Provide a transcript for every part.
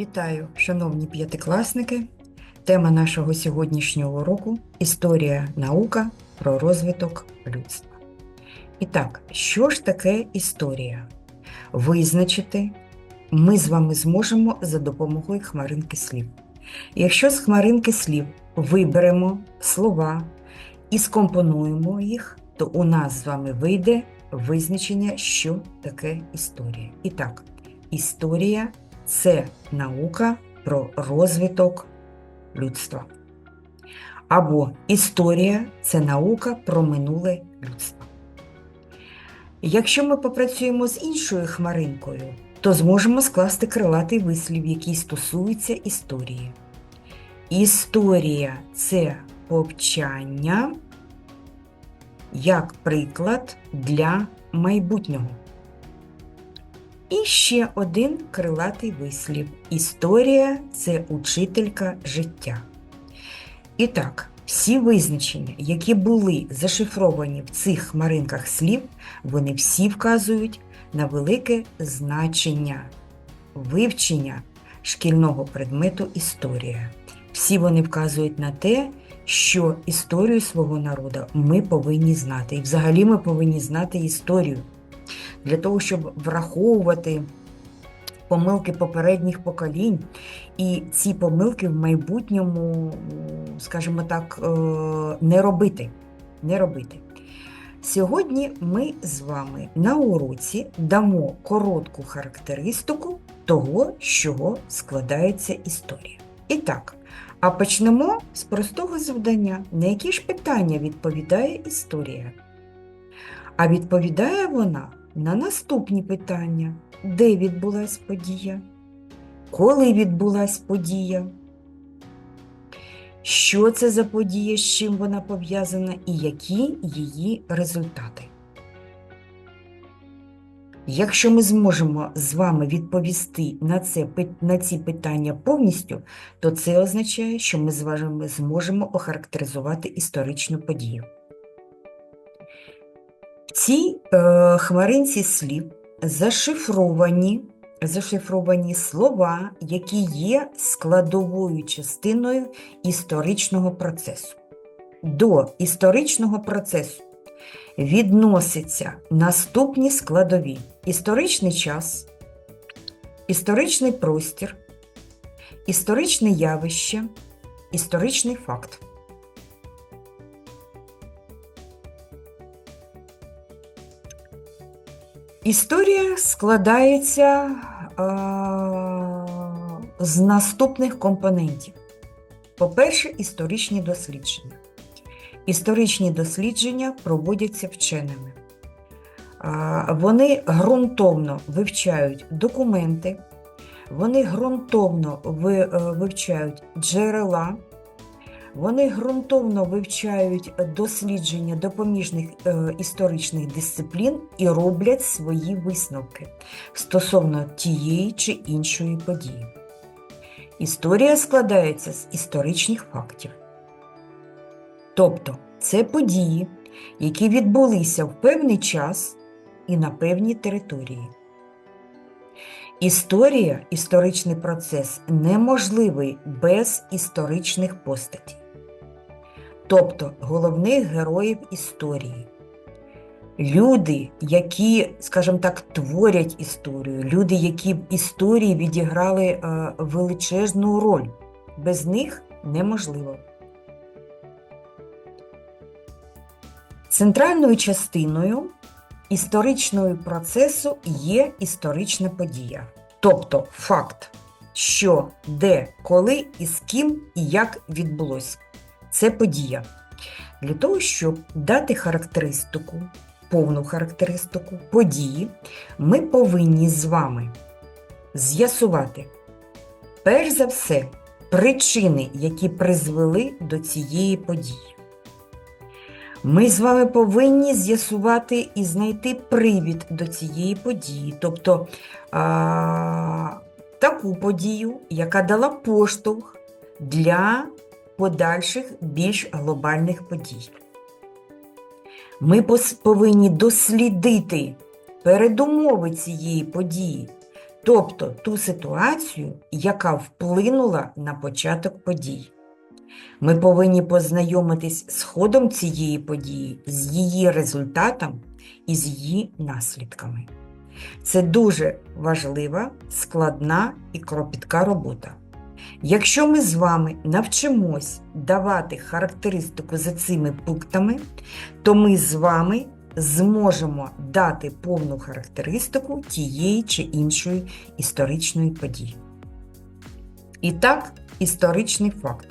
Вітаю, шановні п'ятикласники. Тема нашого сьогоднішнього уроку Історія наука про розвиток людства. І так, що ж таке історія? Визначити ми з вами зможемо за допомогою хмаринки слів. Якщо з хмаринки слів виберемо слова і скомпонуємо їх, то у нас з вами вийде визначення, що таке історія. І так, історія це наука про розвиток людства. Або історія це наука про минуле людство. Якщо ми попрацюємо з іншою хмаринкою, то зможемо скласти крилатий вислів, який стосується історії. Історія це повчання як приклад для майбутнього. І ще один крилатий вислів. Історія це учителька життя. І так, всі визначення, які були зашифровані в цих хмаринках слів, вони всі вказують на велике значення вивчення шкільного предмету історія. Всі вони вказують на те, що історію свого народу ми повинні знати. І взагалі ми повинні знати історію для того, щоб враховувати помилки попередніх поколінь, і ці помилки в майбутньому, скажімо так, е, не робити. Не робити. Сьогодні ми з вами на уроці дамо коротку характеристику того, з чого складається історія. І так, а почнемо з простого завдання, на які ж питання відповідає історія. А відповідає вона на наступні питання: де відбулась подія? Коли відбулась подія? Що це за подія, з чим вона пов'язана і які її результати? Якщо ми зможемо з вами відповісти на, це, на ці питання повністю, то це означає, що ми з вами зможемо охарактеризувати історичну подію. В цій е, хмаринці слів зашифровані, зашифровані слова, які є складовою частиною історичного процесу. До історичного процесу відносяться наступні складові: історичний час, історичний простір, історичне явище, історичний факт. Історія складається е, з наступних компонентів. По-перше, історичні дослідження. Історичні дослідження проводяться вченими. Е, вони ґрунтовно вивчають документи, вони ґрунтовно е, вивчають джерела. Вони ґрунтовно вивчають дослідження допоміжних е, історичних дисциплін і роблять свої висновки стосовно тієї чи іншої події. Історія складається з історичних фактів. Тобто це події, які відбулися в певний час і на певній території. Історія, історичний процес неможливий без історичних постатей, тобто головних героїв історії. Люди, які, скажімо так, творять історію, люди, які в історії відіграли е, величезну роль. Без них неможливо. Центральною частиною історичного процесу є історична подія, тобто факт, що, де, коли і з ким і як відбулося. Це подія. Для того, щоб дати характеристику, повну характеристику події, ми повинні з вами з'ясувати, перш за все, причини, які призвели до цієї події. Ми з вами повинні з'ясувати і знайти привід до цієї події, тобто а, таку подію, яка дала поштовх для подальших більш глобальних подій. Ми повинні дослідити передумови цієї події, тобто ту ситуацію, яка вплинула на початок подій. Ми повинні познайомитись з ходом цієї події, з її результатом і з її наслідками. Це дуже важлива, складна і кропітка робота. Якщо ми з вами навчимось давати характеристику за цими пунктами, то ми з вами зможемо дати повну характеристику тієї чи іншої історичної події. І так, історичний факт.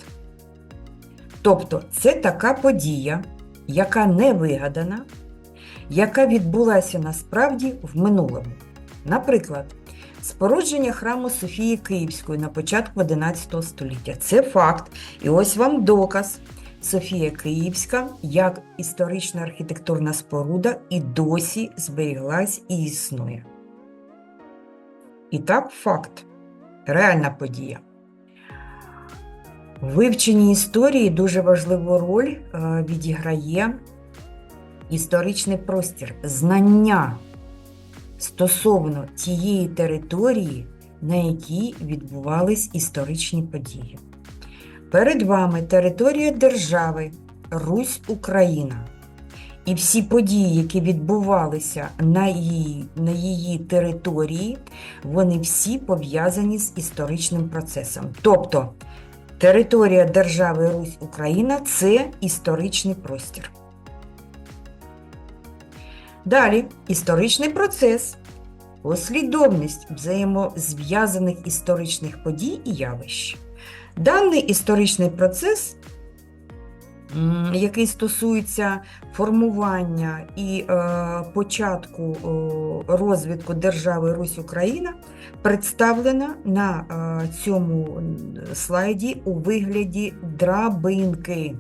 Тобто це така подія, яка не вигадана, яка відбулася насправді в минулому. Наприклад, спорудження храму Софії Київської на початку XI століття. Це факт. І ось вам доказ. Софія Київська як історична архітектурна споруда і досі зберіглась і існує. І так, факт. Реальна подія. В вивченні історії дуже важливу роль е, відіграє історичний простір, знання стосовно тієї території, на якій відбувались історичні події. Перед вами територія держави Русь Україна. І всі події, які відбувалися на її, на її території, вони всі пов'язані з історичним процесом. Тобто територія держави Русь Україна це історичний простір. Далі історичний процес, послідовність взаємозв'язаних історичних подій і явищ. Даний історичний процес, який стосується формування і е, початку розвитку держави Русь Україна, представлена на е, цьому слайді у вигляді драбинки.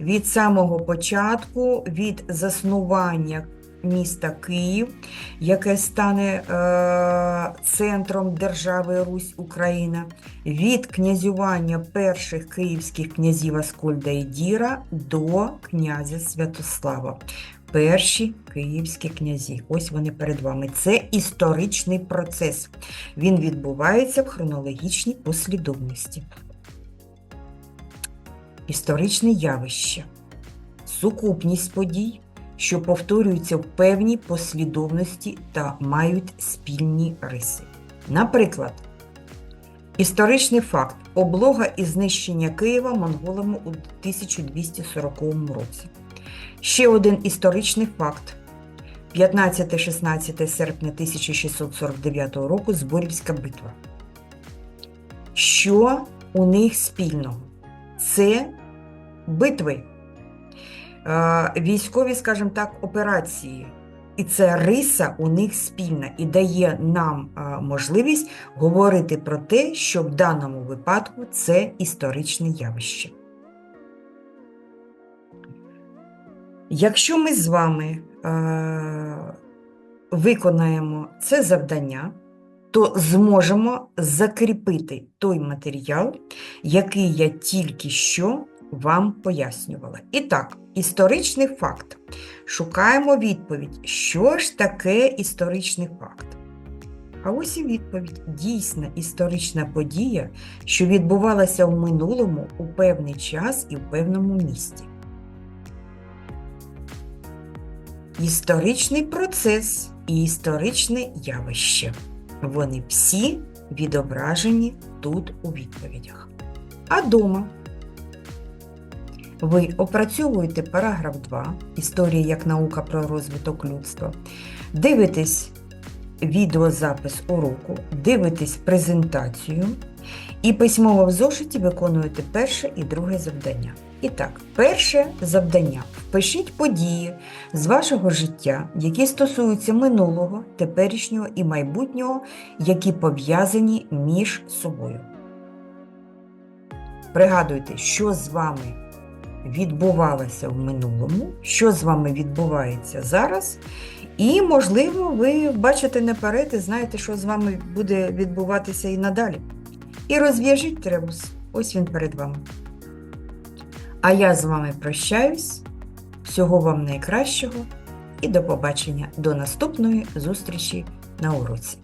Від самого початку, від заснування міста Київ, яке стане е, центром держави Русь Україна, від князювання перших київських князів Аскольда і Діра до князя Святослава. Перші київські князі. Ось вони перед вами. Це історичний процес. Він відбувається в хронологічній послідовності. Історичне явище. Сукупність подій, що повторюються в певній послідовності та мають спільні риси. Наприклад, історичний факт облога і знищення Києва монголами у 1240 році. Ще один історичний факт. 15-16 серпня 1649 року Зборівська битва. Що у них спільного? Це битви, військові, скажімо так, операції. І це риса у них спільна і дає нам е, можливість говорити про те, що в даному випадку це історичне явище. Якщо ми з вами е, виконаємо це завдання, то зможемо закріпити той матеріал, який я тільки що вам пояснювала. І так, історичний факт. Шукаємо відповідь, що ж таке історичний факт. А ось і відповідь: дійсна історична подія, що відбувалася в минулому у певний час і в певному місті. Історичний процес і історичне явище. Вони всі відображені тут у відповідях. А дома ви опрацьовуєте параграф 2 Історія як наука про розвиток людства. Дивитесь відеозапис уроку, дивитесь презентацію і письмово в зошиті виконуєте перше і друге завдання. І так, перше завдання. Впишіть події з вашого життя, які стосуються минулого, теперішнього і майбутнього, які пов'язані між собою. Пригадуйте, що з вами відбувалося в минулому, що з вами відбувається зараз, і, можливо, ви бачите наперед і знаєте, що з вами буде відбуватися і надалі. І розв'яжіть требус. Ось він перед вами. А я з вами прощаюсь. Всього вам найкращого і до побачення до наступної зустрічі на уроці.